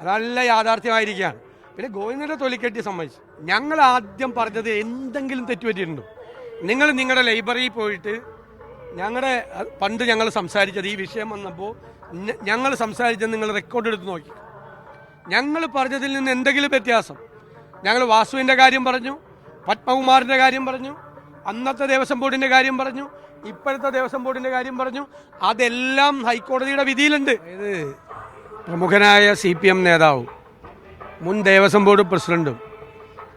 അതല്ല യാഥാർത്ഥ്യമായിരിക്കുകയാണ്. പിന്നെ ഗോവിന്ദന്റെ തൊലിക്കെട്ടി സംബന്ധിച്ച് ഞങ്ങൾ ആദ്യം പറഞ്ഞത് എന്തെങ്കിലും തെറ്റുപറ്റിയിട്ടുണ്ടോ നിങ്ങൾ നിങ്ങളുടെ ലൈബ്രറിയിൽ പോയിട്ട് ഞങ്ങളുടെ പണ്ട് ഞങ്ങൾ സംസാരിച്ചത് ഈ വിഷയം വന്നപ്പോൾ ഞങ്ങൾ സംസാരിച്ചത് നിങ്ങൾ റെക്കോർഡ് എടുത്ത് നോക്കി. ഞങ്ങൾ പറഞ്ഞതിൽ നിന്ന് എന്തെങ്കിലും വ്യത്യാസം? ഞങ്ങൾ വാസുവിന്റെ കാര്യം പറഞ്ഞു പത്മകുമാറിന്റെ കാര്യം പറഞ്ഞു അന്നത്തെ ദേവസ്വം ബോർഡിന്റെ കാര്യം പറഞ്ഞു ഇപ്പോഴത്തെ ദേവസ്വം ബോർഡിന്റെ കാര്യം പറഞ്ഞു അതെല്ലാം ഹൈക്കോടതിയുടെ വിധിയിലുണ്ട്. പ്രമുഖനായ സി പി എം നേതാവും മുൻ ദേവസ്വം ബോർഡ് പ്രസിഡന്റും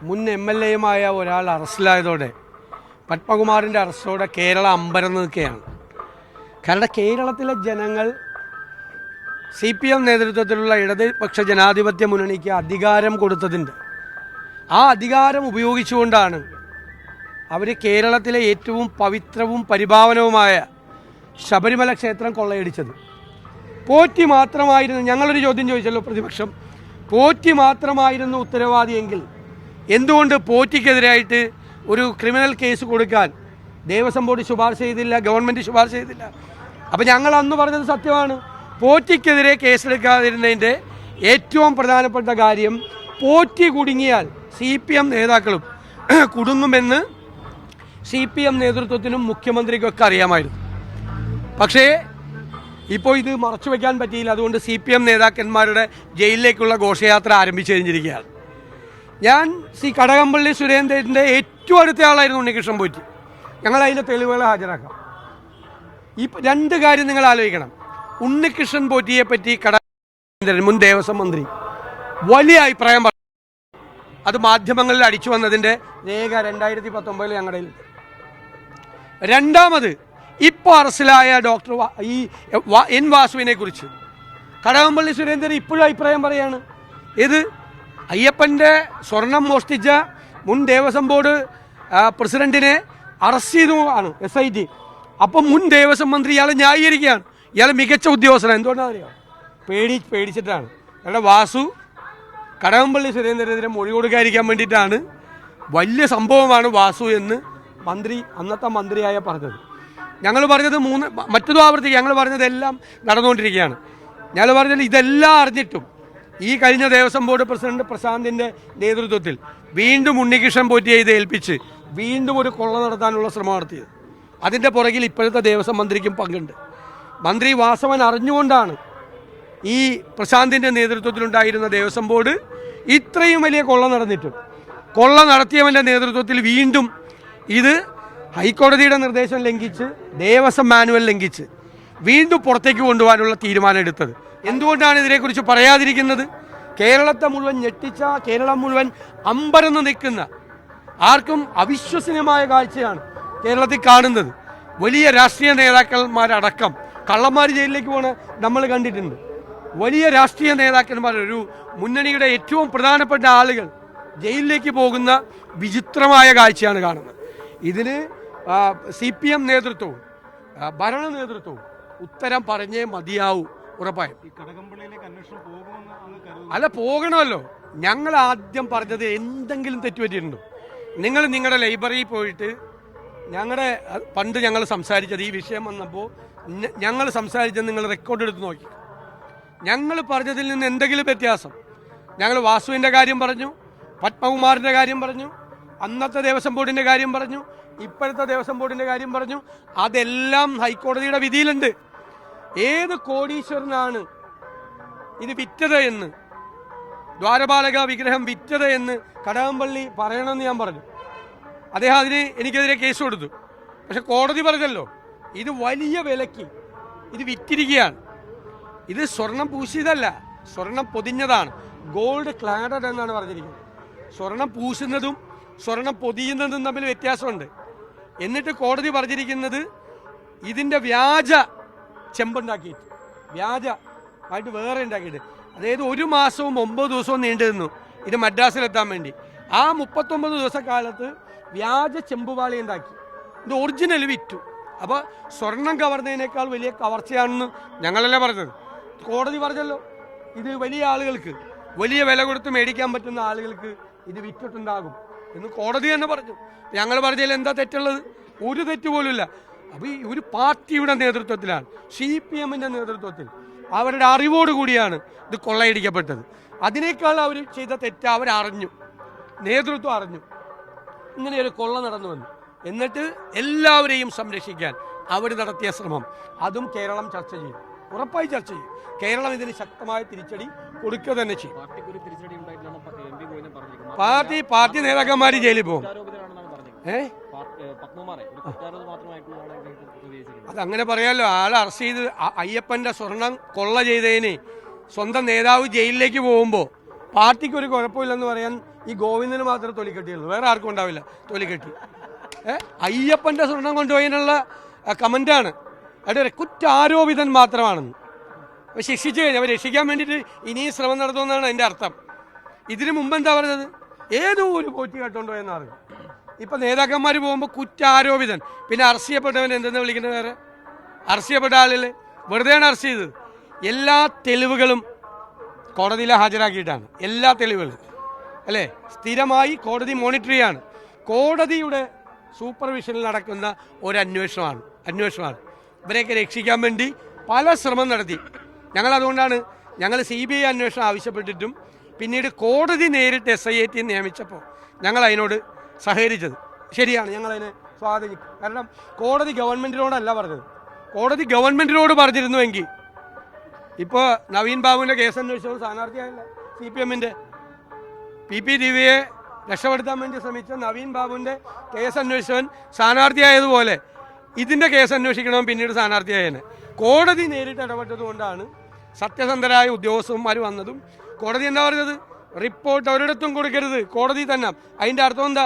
മുൻ എം എൽ എയുമായ ഒരാൾ അറസ്റ്റിലായതോടെ പത്മകുമാറിന്റെ അറസ്റ്റോടെ കേരള അമ്പരം നിൽക്കുകയാണ്. കാരണം കേരളത്തിലെ ജനങ്ങൾ സി പി എം നേതൃത്വത്തിലുള്ള ഇടതുപക്ഷ ജനാധിപത്യ മുന്നണിക്ക് അധികാരം കൊടുത്തതിന്റെ ആ അധികാരം ഉപയോഗിച്ചുകൊണ്ടാണ് അവർ കേരളത്തിലെ ഏറ്റവും പവിത്രവും പരിഭാവനവുമായ ശബരിമല ക്ഷേത്രം കൊള്ളയടിച്ചത്. പോറ്റി മാത്രമായിരുന്നു. ഞങ്ങളൊരു ചോദ്യം ചോദിച്ചല്ലോ പ്രതിപക്ഷം. പോറ്റി മാത്രമായിരുന്നു ഉത്തരവാദിയെങ്കിൽ എന്തുകൊണ്ട് പോറ്റിക്കെതിരായിട്ട് ഒരു ക്രിമിനൽ കേസ് കൊടുക്കാൻ ദേവസ്വം ബോർഡ് ശുപാർശ ചെയ്തില്ല ഗവൺമെന്റ് ശുപാർശ ചെയ്തില്ല? അപ്പോൾ ഞങ്ങൾ അന്ന് പറഞ്ഞത് സത്യമാണ്. പോറ്റിക്കെതിരെ കേസെടുക്കാതിരുന്നതിന്റെ ഏറ്റവും പ്രധാനപ്പെട്ട കാര്യം പോറ്റി കുടുങ്ങിയാൽ സി പി എം നേതാക്കളും കുടുങ്ങുമെന്ന് സി പി എം നേതൃത്വത്തിനും മുഖ്യമന്ത്രിക്കൊക്കെ അറിയാമായിരുന്നു. പക്ഷേ ഇപ്പോൾ ഇത് മറച്ചു വയ്ക്കാൻ പറ്റിയില്ല. അതുകൊണ്ട് സി പി എം നേതാക്കന്മാരുടെ ജയിലിലേക്കുള്ള ഘോഷയാത്ര ആരംഭിച്ചു കഴിഞ്ഞിരിക്കുകയാണ്. ഞാൻ സി കടകംപള്ളി സുരേന്ദ്രന്റെ ഏറ്റവും അടുത്ത ആളായിരുന്നു ഉണ്ണികൃഷ്ണൻ പോറ്റി. ഞങ്ങൾ അതിന്റെ തെളിവുകൾ ഹാജരാക്കാം. ഈ രണ്ട് കാര്യം നിങ്ങൾ ആലോചിക്കണം. ഉണ്ണികൃഷ്ണൻ പോറ്റിയെ പറ്റി കടകംപള്ളി മുൻ ദേവസ്വം മന്ത്രി. വലിയ അഭിപ്രായം പറഞ്ഞു അത് മാധ്യമങ്ങളിൽ അടിച്ചു വന്നതിന്റെ രേഖ രണ്ടായിരത്തി പത്തൊമ്പതിൽ ഞങ്ങളുടെ രണ്ടാമത് ഇപ്പോൾ അറസ്റ്റിലായ ഡോക്ടർ ഈ എൻ വാസുവിനെ കുറിച്ച്. കടകംപള്ളി സുരേന്ദ്രൻ ഇപ്പോഴും അഭിപ്രായം പറയാണ്. ഇത് അയ്യപ്പന്റെ സ്വർണം മോഷ്ടിച്ച മുൻ ദേവസ്വം ബോർഡ് പ്രസിഡന്റിനെ അറസ്റ്റ് ചെയ്തു ആണ് എസ് ഐ ടി അപ്പം മുൻ ദേവസ്വം മന്ത്രി ഇയാളെ ന്യായീകരിക്കുകയാണ്. ഇയാൾ മികച്ച ഉദ്യോഗസ്ഥനാണ്. എന്തുകൊണ്ടാണ് അറിയാം? പേടി പേടിച്ചിട്ടാണ്. അയാളുടെ വാസു കടകംപള്ളി സുരേന്ദ്രനെതിരെ മൊഴി കൊടുക്കാതിരിക്കാൻ വേണ്ടിയിട്ടാണ്. വലിയ സംഭവമാണ് വാസു എന്ന് മന്ത്രി അന്നത്തെ മന്ത്രിയായ പറഞ്ഞത്. ഞങ്ങൾ പറഞ്ഞത് മൂന്ന് മറ്റൊരു ആവർത്തിക്കുക ഞങ്ങൾ പറഞ്ഞതെല്ലാം നടന്നുകൊണ്ടിരിക്കുകയാണ്. ഞങ്ങൾ പറഞ്ഞത് ഇതെല്ലാം അറിഞ്ഞിട്ടും ഈ കഴിഞ്ഞ ദേവസ്വം ബോർഡ് പ്രസിഡന്റ് പ്രശാന്തിന്റെ നേതൃത്വത്തിൽ വീണ്ടും ഉണ്ണികൃഷ്ണൻ പോറ്റിയെ ഇത് ഏൽപ്പിച്ച് വീണ്ടും ഒരു കൊള്ള നടത്താനുള്ള ശ്രമം നടത്തിയത്. അതിന്റെ പുറകിൽ ഇപ്പോഴത്തെ ദേവസ്വം മന്ത്രിക്കും പങ്കുണ്ട്. മന്ത്രി വാസവൻ അറിഞ്ഞുകൊണ്ടാണ് ഈ പ്രശാന്തിന്റെ നേതൃത്വത്തിലുണ്ടായിരുന്ന ദേവസ്വം ബോർഡ് ഇത്രയും വലിയ കൊള്ള നടന്നിട്ടും. കൊള്ള നടത്തിയവന്റെ നേതൃത്വത്തിൽ വീണ്ടും ഇത് ഹൈക്കോടതിയുടെ നിർദ്ദേശം ലംഘിച്ച് ദേവസ്വം മാനുവൽ ലംഘിച്ച് വീണ്ടും പുറത്തേക്ക് കൊണ്ടുപോകാനുള്ള തീരുമാനം എടുത്തത്. എന്തുകൊണ്ടാണ് ഇതിനെക്കുറിച്ച് പറയാതിരിക്കുന്നത്? കേരളത്തെ മുഴുവൻ ഞെട്ടിച്ച കേരളം മുഴുവൻ അമ്പരന്ന് നിൽക്കുന്ന ആർക്കും അവിശ്വസനീയമായ കാഴ്ചയാണ് കേരളത്തിൽ കാണുന്നത്. വലിയ രാഷ്ട്രീയ നേതാക്കന്മാരടക്കം കള്ളന്മാർ ജയിലിലേക്ക് പോണ നമ്മൾ കണ്ടിട്ടുണ്ട്. വലിയ രാഷ്ട്രീയ നേതാക്കന്മാർ ഒരു മുന്നണിയുടെ ഏറ്റവും പ്രധാനപ്പെട്ട ആളുകൾ ജയിലിലേക്ക് പോകുന്ന വിചിത്രമായ കാഴ്ചയാണ് കാണുന്നത്. ഇതിന് സി പി എം നേതൃത്വവും ഭരണ നേതൃത്വവും ഉത്തരം പറഞ്ഞേ മതിയാവൂ ഉറപ്പായും. അല്ല പോകണമല്ലോ. ഞങ്ങൾ ആദ്യം പറഞ്ഞത് എന്തെങ്കിലും തെറ്റുപറ്റിയിട്ടുണ്ടോ നിങ്ങൾ നിങ്ങളുടെ ലൈബ്രറിയിൽ പോയിട്ട് ഞങ്ങളുടെ പണ്ട് ഞങ്ങൾ സംസാരിച്ചത് ഈ വിഷയം വന്നപ്പോൾ ഞങ്ങൾ സംസാരിച്ചത് നിങ്ങൾ റെക്കോർഡ് എടുത്ത് നോക്കി. ഞങ്ങൾ പറഞ്ഞതിൽ നിന്ന് എന്തെങ്കിലും വ്യത്യാസം? ഞങ്ങൾ വാസുവിന്റെ കാര്യം പറഞ്ഞു പത്മകുമാറിന്റെ കാര്യം പറഞ്ഞു അന്നത്തെ ദേവസ്വം ബോർഡിന്റെ കാര്യം പറഞ്ഞു ഇപ്പോഴത്തെ ദേവസ്വം ബോർഡിന്റെ കാര്യം പറഞ്ഞു. അതെല്ലാം ഹൈക്കോടതിയുടെ വിധിയിലുണ്ട്. ഏത് കോടീശ്വരനാണ് ഇത് വിറ്റത് എന്ന്? ദ്വാരപാലക വിഗ്രഹം വിറ്റത് എന്ന് കടകംപള്ളി പറയണമെന്ന് ഞാൻ പറഞ്ഞു. അദ്ദേഹം അതിന് എനിക്കെതിരെ കേസ് കൊടുത്തു. പക്ഷെ കോടതി പറഞ്ഞല്ലോ ഇത് വലിയ വിലയ്ക്ക് ഇത് വിറ്റിരിക്കുകയാണ്. ഇത് സ്വർണം പൂശിയതല്ല സ്വർണം പൊതിഞ്ഞതാണ്. ഗോൾഡ് ക്ലാഡഡ് എന്നാണ് പറഞ്ഞിരിക്കുന്നത്. സ്വർണം പൂശുന്നതും സ്വർണം പൊതിയുന്നതും തമ്മിൽ വ്യത്യാസമുണ്ട്. എന്നിട്ട് കോടതി പറഞ്ഞിരിക്കുന്നത് ഇതിന്റെ വ്യാജ ചെമ്പുണ്ടാക്കിയിട്ട്. വ്യാജ ആയിട്ട് വേറെ ഉണ്ടാക്കിയിട്ട്. അതായത് ഒരു മാസവും ഒമ്പത് ദിവസവും നീണ്ടു നിന്നു ഇത് മദ്രാസിലെത്താൻ വേണ്ടി. ആ മുപ്പത്തൊമ്പത് ദിവസക്കാലത്ത് വ്യാജ ചെമ്പുപാളി ഉണ്ടാക്കി. ഇത് ഒറിജിനൽ വിറ്റു. അപ്പോൾ സ്വർണം കവർന്നതിനേക്കാൾ വലിയ കവർച്ചയാണെന്ന് ഞങ്ങളല്ലേ പറഞ്ഞത്. കോടതി പറഞ്ഞല്ലോ ഇത് വലിയ ആളുകൾക്ക് വലിയ വില കൊടുത്ത് മേടിക്കാൻ പറ്റുന്ന ആളുകൾക്ക് ഇത് വിറ്റിട്ടുണ്ടാകും. എന്ന് കോടതി തന്നെ പറഞ്ഞു. ഞങ്ങൾ പറഞ്ഞതിൽ എന്താ തെറ്റുള്ളത്? ഒരു തെറ്റ് പോലുമില്ല. അപ്പോൾ ഈ ഒരു പാർട്ടിയുടെ നേതൃത്വത്തിലാണ് സി പി എമ്മിന്റെ നേതൃത്വത്തിൽ അവരുടെ അറിവോട് കൂടിയാണ് ഇത് കൊള്ളയടിക്കപ്പെട്ടത്. അതിനേക്കാൾ അവർ ചെയ്ത തെറ്റ് അവരറിഞ്ഞു നേതൃത്വം അറിഞ്ഞു. ഇങ്ങനെ ഒരു കൊള്ള നടന്നു വന്നു. എന്നിട്ട് എല്ലാവരെയും സംരക്ഷിക്കാൻ അവർ നടത്തിയ ശ്രമം. അതും കേരളം ചർച്ച ചെയ്യും. ഉറപ്പായി ചർച്ച ചെയ്യും. കേരളം ഇതിന് ശക്തമായ തിരിച്ചടി കൊടുക്കുക തന്നെ ചെയ്യും പാർട്ടിക്ക് ഒരു തിരിച്ചടി ഉണ്ടായിട്ടില്ലെന്ന് പ- എം പി ഗോവിന്ദൻ പറഞ്ഞിരിക്കുന്നു പാർട്ടി പാർട്ടി നേതാക്കന്മാർ ജയിലിൽ പോകും. ഏ? അത് അങ്ങനെ പറയാലോ. ആളെ അറസ്റ്റ് ചെയ്ത് അയ്യപ്പന്റെ സ്വർണം കൊള്ള ചെയ്തതിന് സ്വന്തം നേതാവ് ജയിലിലേക്ക് പോകുമ്പോൾ പാർട്ടിക്ക് ഒരു കുഴപ്പമില്ലെന്ന് പറയാൻ ഈ ഗോവിന്ദന് മാത്രമേ തൊലിക്കെട്ടിയുള്ളൂ. വേറെ ആർക്കും ഉണ്ടാവില്ല തൊലിക്കെട്ടി. ഏ? അയ്യപ്പന്റെ സ്വർണം കൊണ്ടുപോയതിനുള്ള കമന്റാണ്. അവിടെ കുറ്റാരോപിതൻ മാത്രമാണെന്ന്. ശിക്ഷിച്ചു കഴിഞ്ഞാൽ അവർ രക്ഷിക്കാൻ വേണ്ടിയിട്ട് ഇനിയും ശ്രമം നടത്തുമെന്നാണ് എന്റെ അർത്ഥം. ഇതിനു മുമ്പ് എന്താ പറഞ്ഞത്? ഏതോ ഒരു പോറ്റി കേട്ടുണ്ടോ എന്നറിയാം ഇപ്പം നേതാക്കന്മാർ പോകുമ്പോൾ കുറ്റാരോപിതൻ. പിന്നെ അറസ്റ്റ് ചെയ്യപ്പെട്ടവൻ എന്തെന്ന് വിളിക്കുന്നത് വേറെ? അറസ്റ്റ് ചെയ്യപ്പെട്ട ആളിൽ വെറുതെയാണ് അറസ്റ്റ് ചെയ്തത്. എല്ലാ തെളിവുകളും കോടതിയിൽ ഹാജരാക്കിയിട്ടാണ്. എല്ലാ തെളിവുകളും. അല്ലേ? സ്ഥിരമായി കോടതി മോണിറ്റർ ചെയ്യാണ്. കോടതിയുടെ സൂപ്പർവിഷനിൽ നടക്കുന്ന ഒരു അന്വേഷണമാണ്. അന്വേഷണമാണ് ഇവരെയൊക്കെ രക്ഷിക്കാൻ വേണ്ടി പല ശ്രമം നടത്തി. ഞങ്ങൾ അതുകൊണ്ടാണ് ഞങ്ങൾ സി ബി ഐ അന്വേഷണം ആവശ്യപ്പെട്ടിട്ടും പിന്നീട് കോടതി നേരിട്ട് എസ് ഐ ടി നിയമിച്ചപ്പോൾ ഞങ്ങൾ അതിനോട് സഹകരിച്ചത്. ശരിയാണ് ഞങ്ങളതിനെ സ്വാധീനിക്കും. കാരണം കോടതി ഗവൺമെന്റിനോടല്ല പറഞ്ഞത്. കോടതി ഗവൺമെന്റിനോട് പറഞ്ഞിരുന്നുവെങ്കിൽ ഇപ്പോൾ നവീൻ ബാബുവിന്റെ കേസ് അന്വേഷിച്ചത് സ്ഥാനാർത്ഥിയായില്ല. സി പി എമ്മിന്റെ പി പി ദിവ്യയെ രക്ഷപ്പെടുത്താൻ വേണ്ടി ശ്രമിച്ച നവീൻ ബാബുവിന്റെ കേസ് അന്വേഷിച്ചവൻ സ്ഥാനാർത്ഥിയായതുപോലെ ഇതിന്റെ കേസ് അന്വേഷിക്കണമെന്ന് പിന്നീട് സ്ഥാനാർത്ഥിയായതിനെ കോടതി നേരിട്ട് ഇടപെട്ടത് കൊണ്ടാണ് സത്യസന്ധരായ ഉദ്യോഗസ്ഥന്മാർ വന്നതും കോടതി എന്താ പറഞ്ഞത്? റിപ്പോർട്ട് ഒരിടത്തും കൊടുക്കരുത്. കോടതി തന്നെ. അതിന്റെ അർത്ഥം എന്താ?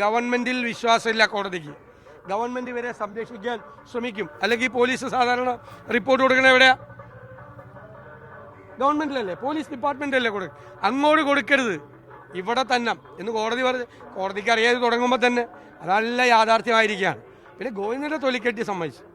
ഗവൺമെന്റിൽ വിശ്വാസമില്ല കോടതിക്ക്. ഗവൺമെന്റ് ഇവരെ സംരക്ഷിക്കാൻ ശ്രമിക്കും. അല്ലെങ്കിൽ പോലീസ് സാധാരണ റിപ്പോർട്ട് കൊടുക്കണ എവിടെയാ? ഗവൺമെന്റിലല്ലേ പോലീസ് ഡിപ്പാർട്ട്മെന്റല്ലേ കൊടുക്കും അങ്ങോട്ട് കൊടുക്കരുത്. ഇവിടെ തന്നെ. എന്ന് കോടതി പറഞ്ഞ് കോടതിക്ക് അറിയാതെ തുടങ്ങുമ്പോൾ തന്നെ അതല്ല യാഥാർത്ഥ്യമായിരിക്കുകയാണ്. പിന്നെ ഗോവിന്ദന്റെ തൊലിക്കെട്ടി സമ്മതിച്ചു